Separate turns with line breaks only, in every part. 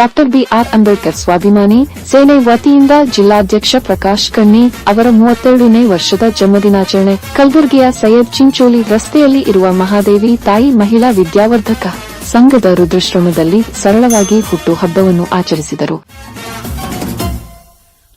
Doctor B R Ambedkar ಸ್ವಾಭಿಮಾನಿ, ಸೇನೆ ವತಿಯಿಂದ ಜಿಲ್ಲಾಧ್ಯಕ್ಷ ಪ್ರಕಾಶ್ ಕಣ್ಣಿ ಅವರ ಮೂವತ್ತೆರಡನೇ ವರ್ಷದ ಜನ್ಮದಿನಾಚರಣೆ. ಕಲಬುರಗಿಯ ಸೈಯದ್ ಚಿಂಚೋಲಿ ರಸ್ತೆಯಲ್ಲಿ ಇರುವ ಮಹಾದೇವಿ ತಾಯಿ ಮಹಿಳಾ ವಿದ್ಯಾವರ್ಧಕ ಸಂಘದ ರುದ್ರಶ್ರಮದಲ್ಲಿ ಸರಳವಾಗಿ ಹುಟ್ಟು ಹಬ್ಬವನ್ನು ಆಚರಿಸಿದರು.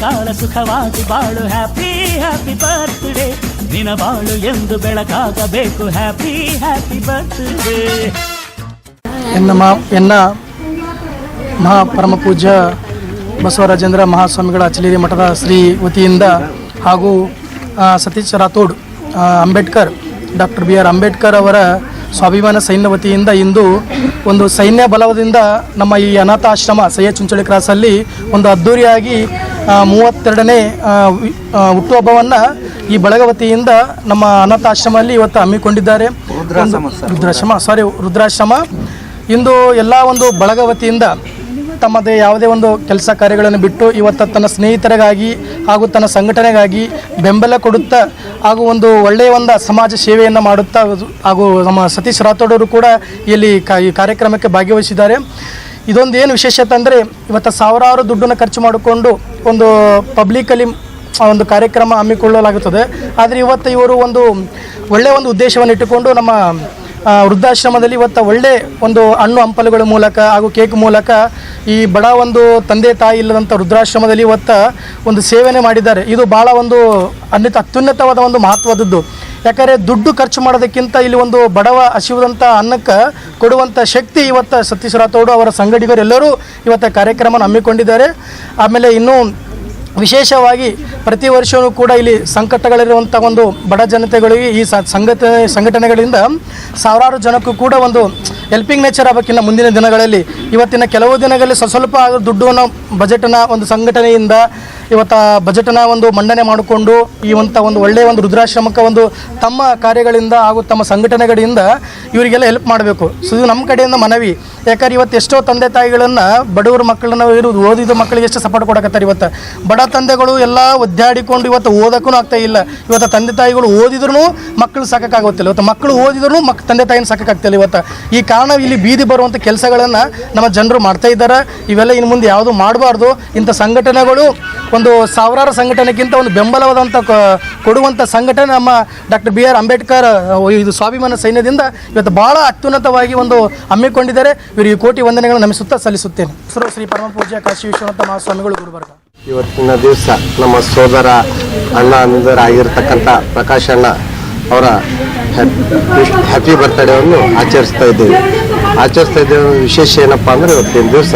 ಕಾಲ ಸುಖವಾಗಿ ಬಾಳು ಹ್ಯಾಪಿ ಹ್ಯಾಪಿ ಬರ್ತ್ಡೇ ನಿನ ಬಾಳು ಎಂದು ಬೆಳಕಾಗಬೇಕು ಹ್ಯಾಪಿ ಹ್ಯಾಪಿ ಬರ್ತ್ಡೇ
ಎನ್ನ ಮಾ, ಎನ್ನ ಮಹಾ ಪರಮ ಪೂಜ್ಯ ಬಸವರಾಜೇಂದ್ರ ಮಹಾಸ್ವಾಮಿಗಳ ಅಚಲೇರಿ ಮಠದ ಶ್ರೀ ವತಿಯಿಂದ ಹಾಗೂ Satish Rathod Ambedkar, doctor B R Ambedkar ಅವರ ಸ್ವಾಭಿಮಾನ ಸೈನ್ಯ ವತಿಯಿಂದ ಇಂದು ಒಂದು ಸೈನ್ಯ ಬಲವದಿಂದ ನಮ್ಮ ಈ ಅನಾಥಾಶ್ರಮ ಸಯ್ಯದ್ ಚುಂಚಳಿ ಕ್ರಾಸಲ್ಲಿ ಒಂದು ಅದ್ಧೂರಿಯಾಗಿ ಮೂವತ್ತೆರಡನೇ ಹುಟ್ಟುಹಬ್ಬವನ್ನು ಈ ಬಳಗ ವತಿಯಿಂದ ನಮ್ಮ ಅನಾಥಾಶ್ರಮದಲ್ಲಿ ಇವತ್ತು ಹಮ್ಮಿಕೊಂಡಿದ್ದಾರೆ. ರುದ್ರಾಶ್ರಮ ಸಾರಿ. ರುದ್ರಾಶ್ರಮ ಇಂದು ಎಲ್ಲ ಒಂದು ಬಳಗ ವತಿಯಿಂದ ತಮ್ಮದೇ ಯಾವುದೇ ಒಂದು ಕೆಲಸ ಕಾರ್ಯಗಳನ್ನು ಬಿಟ್ಟು ಇವತ್ತು ತನ್ನ ಸ್ನೇಹಿತರಿಗಾಗಿ ಹಾಗೂ ತನ್ನ ಸಂಘಟನೆಗಾಗಿ ಬೆಂಬಲ ಕೊಡುತ್ತಾ ಹಾಗೂ ಒಂದು ಒಳ್ಳೆಯ ಒಂದು ಸಮಾಜ ಸೇವೆಯನ್ನು ಮಾಡುತ್ತಾ ಹಾಗೂ ನಮ್ಮ ಸತೀಶ್ ರಾಥೋಡ್ ಅವರು ಕೂಡ ಇಲ್ಲಿ ಕಾ ಈ ಕಾರ್ಯಕ್ರಮಕ್ಕೆ ಭಾಗವಹಿಸಿದ್ದಾರೆ. ಇದೊಂದು ಏನು ವಿಶೇಷತೆ ಅಂದರೆ ಇವತ್ತು ಸಾವಿರಾರು ದುಡ್ಡನ್ನು ಖರ್ಚು ಮಾಡಿಕೊಂಡು ಒಂದು ಪಬ್ಲಿಕಲ್ಲಿ ಆ ಒಂದು ಕಾರ್ಯಕ್ರಮ ಹಮ್ಮಿಕೊಳ್ಳಲಾಗುತ್ತದೆ. ಆದರೆ ಇವತ್ತು ಇವರು ಒಂದು ಒಳ್ಳೆಯ ಒಂದು ಉದ್ದೇಶವನ್ನು ಇಟ್ಟುಕೊಂಡು ನಮ್ಮ ವೃದ್ಧಾಶ್ರಮದಲ್ಲಿ ಇವತ್ತು ಒಳ್ಳೆ ಒಂದು ಹಣ್ಣು ಹಂಪಲುಗಳ ಮೂಲಕ ಹಾಗೂ ಕೇಕ್ ಮೂಲಕ ಈ ಬಡ ಒಂದು ತಂದೆ ತಾಯಿ ಇಲ್ಲದಂಥ ವೃದ್ಧಾಶ್ರಮದಲ್ಲಿ ಇವತ್ತು ಒಂದು ಸೇವನೆ ಮಾಡಿದ್ದಾರೆ. ಇದು ಭಾಳ ಒಂದು ಅನ್ಯತ ಅತ್ಯುನ್ನತವಾದ ಒಂದು ಮಹತ್ವದದ್ದು ಯಾಕಂದರೆ ದುಡ್ಡು ಖರ್ಚು ಮಾಡೋದಕ್ಕಿಂತ ಇಲ್ಲಿ ಒಂದು ಬಡವ ಹಸಿವುದಂಥ ಅನ್ನಕ್ಕೆ ಕೊಡುವಂಥ ಶಕ್ತಿ ಇವತ್ತು ಸತೀಶ್ ರಾಥೋಡು ಅವರ ಸಂಘಟಿಗರು ಎಲ್ಲರೂ ಇವತ್ತು ಕಾರ್ಯಕ್ರಮ ಹಮ್ಮಿಕೊಂಡಿದ್ದಾರೆ. ಆಮೇಲೆ ಇನ್ನೂ ವಿಶೇಷವಾಗಿ ಪ್ರತಿ ವರ್ಷವೂ ಕೂಡ ಇಲ್ಲಿ ಸಂಕಟಗಳಿರುವಂಥ ಒಂದು ಬಡ ಜನತೆಗಳಿಗೆ ಈ ಸಂಘಟನೆ ಸಂಘಟನೆಗಳಿಂದ ಸಾವಿರಾರು ಜನಕ್ಕೂ ಕೂಡ ಒಂದು ಹೆಲ್ಪಿಂಗ್ ನೇಚರ್ ಆಗಬೇಕಿನ್ನ ಮುಂದಿನ ದಿನಗಳಲ್ಲಿ. ಇವತ್ತಿನ ಕೆಲವು ದಿನಗಳಲ್ಲಿ ಸ್ವಲ್ಪ ಸ್ವಲ್ಪ ದುಡ್ಡನ್ನು ಬಜೆಟನ್ನು ಒಂದು ಸಂಘಟನೆಯಿಂದ ಇವತ್ತು ಬಜೆಟ್ನ ಒಂದು ಮಂಡನೆ ಮಾಡಿಕೊಂಡು ಈ ಒಂದು ಒಂದು ಒಳ್ಳೆಯ ಒಂದು ರುದ್ರಾಶ್ರಮಕ್ಕೆ ಒಂದು ತಮ್ಮ ಕಾರ್ಯಗಳಿಂದ ಹಾಗೂ ತಮ್ಮ ಸಂಘಟನೆಗಳಿಂದ ಇವರಿಗೆಲ್ಲ ಹೆಲ್ಪ್ ಮಾಡಬೇಕು. ಸೊ ಇದು ನಮ್ಮ ಕಡೆಯಿಂದ ಮನವಿ. ಯಾಕಂದ್ರೆ ಇವತ್ತು ಎಷ್ಟೋ ತಂದೆ ತಾಯಿಗಳನ್ನು ಬಡವರ ಮಕ್ಕಳನ್ನ ಇರೋದು, ಓದಿದ ಮಕ್ಕಳಿಗೆ ಎಷ್ಟು ಸಪೋರ್ಟ್ ಕೊಡಕತ್ತಾರೆ ಇವತ್ತು. ಬಡ ತಂದೆಗಳು ಎಲ್ಲ ಒದ್ದಾಡಿಕೊಂಡು ಇವತ್ತು ಓದೋಕ್ಕೂ ಆಗ್ತಾ ಇಲ್ಲ. ಇವತ್ತು ತಂದೆ ತಾಯಿಗಳು ಓದಿದ್ರು ಮಕ್ಕಳು ಸಾಕಾಗೋತ್ತಿಲ್ಲ ಇವತ್ತು ಮಕ್ಕಳು ಓದಿದ್ರು ಮಕ್, ತಂದೆ ತಾಯಿನ ಸಾಕಾಗ್ತಿಲ್ಲ ಇವತ್ತು. ಈ ಕಾರಣ ಇಲ್ಲಿ ಬೀದಿ ಬರುವಂಥ ಕೆಲಸಗಳನ್ನು ನಮ್ಮ ಜನರು ಮಾಡ್ತಾ ಇದ್ದಾರೆ. ಇವೆಲ್ಲ ಇನ್ನು ಮುಂದೆ ಯಾವುದು ಮಾಡಬಾರ್ದು. ಇಂಥ ಸಂಘಟನೆಗಳು ಒಂದು ಸಾವಿರಾರು ಸಂಘಟನೆಗಿಂತ ಒಂದು ಬೆಂಬಲವಾದಂಥ ಕೊಡುವಂಥ ಸಂಘಟನೆ ನಮ್ಮ ಡಾಕ್ಟರ್ ಬಿ ಆರ್ ಅಂಬೇಡ್ಕರ್ ಇದು ಸ್ವಾಭಿಮಾನ ಸೈನ್ಯದಿಂದ ಇವತ್ತು ಭಾಳ ಅತ್ಯುನ್ನತವಾಗಿ ಒಂದು ಹಮ್ಮಿಕೊಂಡಿದ್ದಾರೆ. ಇವರಿಗೆ ಕೋಟಿ ವಂದನೆಗಳನ್ನು ನಮಿಸುತ್ತಾ ಸಲ್ಲಿಸುತ್ತೇನೆ. ಹೆಸರು ಶ್ರೀ ಪರಮ ಪೂಜ್ಯ ಕಾಶಿ ವಿಶ್ವನಾಥ ಮಹಾಸ್ವಾಮಿಗಳು ಗುರುಬರ್ಗ.
ಇವತ್ತಿನ ದಿವಸ ನಮ್ಮ ಸೋದರ ಅಣ್ಣ ಅಂದರಾಗಿರ್ತಕ್ಕಂಥ ಪ್ರಕಾಶ್ ಅಣ್ಣ ಅವರ ಹ್ಯಾಪಿ ಬರ್ತ್ಡೇವನ್ನು ಆಚರಿಸ್ತಾ ಇದ್ದೇವೆ. ಆಚರಿಸ್ತಾ ಇದ್ದೇವೆ. ವಿಶೇಷ ಏನಪ್ಪ ಅಂದರೆ ಇವತ್ತಿನ ದಿವಸ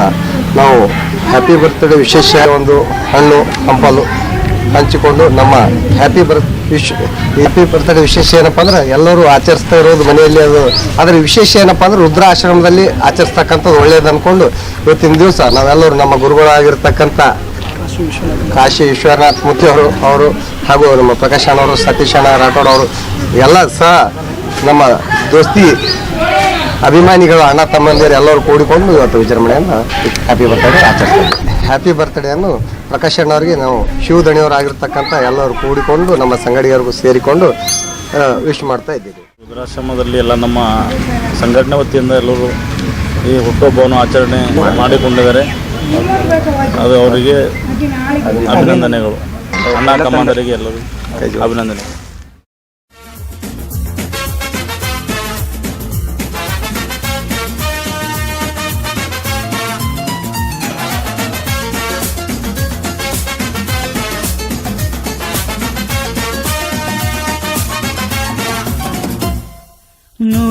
ನಾವು ಹ್ಯಾಪಿ ಬರ್ತ್ಡೇ ವಿಶೇಷ ಒಂದು ಹಣ್ಣು, ಹಂಪಲು ಹಂಚಿಕೊಂಡು ನಮ್ಮ happy birth wish happy birthday ವಿಶೇಷ ಏನಪ್ಪ ಅಂದ್ರೆ ಎಲ್ಲರೂ ಆಚರಿಸ್ತಾ ಇರೋದು ಮನೆಯಲ್ಲಿ ಅದು. ಆದರೆ ವಿಶೇಷ ಏನಪ್ಪ ಅಂದ್ರೆ ರುದ್ರಾಶ್ರಮದಲ್ಲಿ ಆಚರಿಸ್ತಕ್ಕಂಥದ್ದು ಒಳ್ಳೇದು ಅಂದ್ಕೊಂಡು ಇವತ್ತಿನ ದಿವಸ ನಾವೆಲ್ಲರೂ ನಮ್ಮ ಗುರುಗಳಾಗಿರ್ತಕ್ಕಂಥ ಕಾಶಿ ವಿಶ್ವನಾಥ್ ಮೂರ್ತಿ ಅವರು ಅವರು ಹಾಗೂ ನಮ್ಮ ಪ್ರಕಾಶ್ ಅಣ್ಣವರು, ಸತೀಶ್ ಅಣ್ಣ, ರಾಠೋಡ್ ಅವರು ಎಲ್ಲ ಸಹ ನಮ್ಮ ದೋಸ್ತಿ ಅಭಿಮಾನಿಗಳು ಅಣ್ಣ ತಮ್ಮಂದಿರು ಎಲ್ಲರೂ ಕೂಡಿಕೊಂಡು ಇವತ್ತು ವಿಜೃಂಭಣೆಯನ್ನು ಹ್ಯಾಪಿ ಬರ್ತ್ಡೇ ಆಚರಿಸ್ತೀವಿ. ಹ್ಯಾಪಿ ಬರ್ತಡೇಯನ್ನು ಪ್ರಕಾಶ್ ಅಣ್ಣವರಿಗೆ ನಾವು ಶಿವದಣಿಯವರಾಗಿರ್ತಕ್ಕಂಥ ಎಲ್ಲರೂ ಕೂಡಿಕೊಂಡು ನಮ್ಮ ಸಂಗಡಿಗರಿಗೂ ಸೇರಿಕೊಂಡು ವಿಶ್ ಮಾಡ್ತಾ ಇದ್ದೀವಿ.
ರುದ್ರಾಶ್ರಮದಲ್ಲಿ ಎಲ್ಲ ನಮ್ಮ ಸಂಘಟನೆ ವತಿಯಿಂದ ಎಲ್ಲರೂ ಈ ಹುಟ್ಟುಹಬ್ಬವನ್ನು ಆಚರಣೆ ಮಾಡಿಕೊಂಡಿದ್ದಾರೆ. ಅದು ಅವರಿಗೆ ಅಭಿನಂದನೆಗಳು. ಅಣ್ಣ ತಮ್ಮಂದರಿಗೆ ಎಲ್ಲರೂ ಅಭಿನಂದನೆ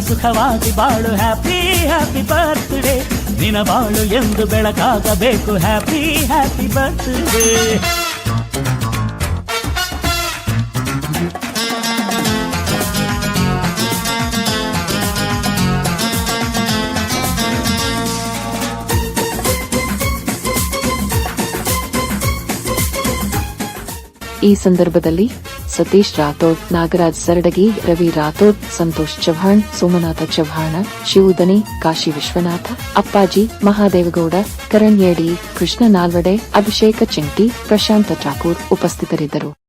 ಸುಖವಾಗಿ ಬಾಳು ಹ್ಯಾಪಿ ಹ್ಯಾಪಿ ಬರ್ತ್ಡೇ ದಿನ ಬಾಳು ಎಂದು ಬೆಳಕಾಗಬೇಕು ಹ್ಯಾಪಿ ಹ್ಯಾಪಿ ಬರ್ತ್ಡೇ
ಈ ಸಂದರ್ಭದಲ್ಲಿ ಸತೀಶ್ ರಾಥೋಡ್, ನಾಗರಾಜ್ ಸರಡಗಿ, ರವಿ ರಾಥೋಡ್, ಸಂತೋಷ್ ಚವ್ಹಾಣ್, ಸೋಮನಾಥ ಚವ್ಹಾಣ ಶಿವುದನಿ ಕಾಶಿ ವಿಶ್ವನಾಥ, ಅಪ್ಪಾಜಿ, ಮಹಾದೇವಗೌಡ ಕರಣ್ ಯಡಿ ಕೃಷ್ಣ ನಾಲ್ವಡೆ, ಅಭಿಷೇಕ ಚಿಂಟಿ, ಪ್ರಶಾಂತ ಠಾಕೂರ್ ಉಪಸ್ಥಿತರಿದ್ದರು.